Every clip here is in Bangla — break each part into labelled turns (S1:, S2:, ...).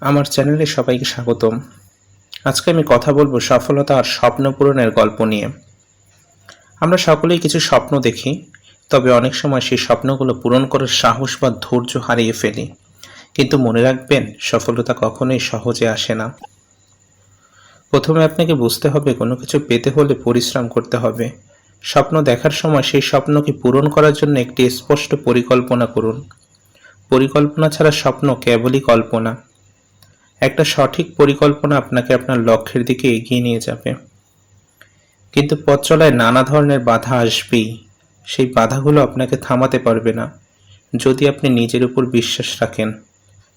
S1: আমার চ্যানেলে সবাইকে স্বাগতম। আজকে আমি কথা বলব সফলতা আর স্বপ্ন পূরণের গল্প নিয়ে। আমরা সকলেই কিছু স্বপ্ন দেখি, তবে অনেক সময় সেই স্বপ্নগুলো পূরণ করার সাহস বা ধৈর্য হারিয়ে ফেলি। কিন্তু মনে রাখবেন, সফলতা কখনোই সহজে আসে না। প্রথমে আপনাকে বুঝতে হবে, কোনো কিছু পেতে হলে পরিশ্রম করতে হবে। স্বপ্ন দেখার সময় সেই স্বপ্নকে পূরণ করার জন্য একটি স্পষ্ট পরিকল্পনা করুন। পরিকল্পনা ছাড়া স্বপ্ন কেবলই কল্পনা। একটা সঠিক পরিকল্পনা আপনাকে আপনার লক্ষ্যের দিকে এগিয়ে নিয়ে যাবে। কিন্তু পথ চলায় নানা ধরনের বাধা আসবেই। সেই বাধাগুলো আপনাকে থামাতে পারবে না, যদি আপনি নিজের উপর বিশ্বাস রাখেন।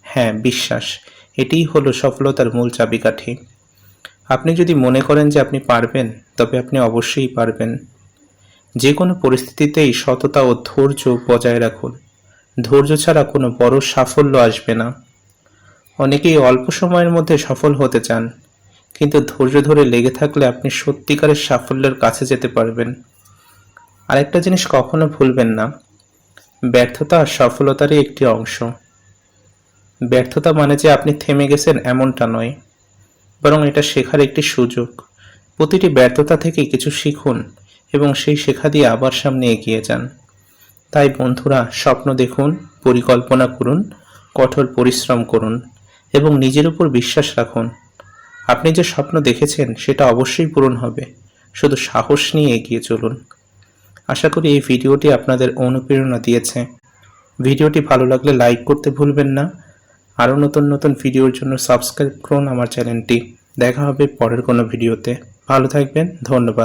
S1: হ্যাঁ বিশ্বাস, এটিই হলো সফলতার মূল চাবিকাঠি। আপনি যদি মনে করেন যে আপনি পারবেন, তবে আপনি অবশ্যই পারবেন। যে কোনো পরিস্থিতিতেই সততা ও ধৈর্য বজায় রাখুন। ধৈর্য ছাড়া কোনো বড় সাফল্য আসবে না। অনেকেই অল্প সময়ের মধ্যে সফল হতে চান, কিন্তু ধৈর্য ধরে লেগে থাকলে আপনি সত্যিকারের সাফল্যের কাছে যেতে পারবেন। আরেকটা জিনিস কখনো ভুলবেন না, ব্যর্থতা সফলতারই একটি অংশ। ব্যর্থতা মানে যে আপনি থেমে গেছেন এমনটা নয়, বরং এটা শেখার একটি সুযোগ। প্রতিটি ব্যর্থতা থেকে কিছু শিখুন এবং সেই শেখা দিয়ে আবার সামনে এগিয়ে যান। তাই বন্ধুরা, স্বপ্ন দেখুন, পরিকল্পনা করুন, কঠোর পরিশ্রম করুন। এবং নিজের উপর বিশ্বাস রাখুন। আপনি যে স্বপ্ন দেখেছেন, সেটা অবশ্যই পূরণ হবে। শুধু সাহস নিয়ে এগিয়ে চলুন। আশা করি এই ভিডিওটি আপনাদের অনুপ্রেরণা দিয়েছে। ভিডিওটি ভালো লাগলে লাইক করতে ভুলবেন না। আরও নতুন নতুন ভিডিওর জন্য সাবস্ক্রাইব করুন আমার চ্যানেলটি। দেখা হবে পরের কোনো ভিডিওতে। ভালো থাকবেন, ধন্যবাদ।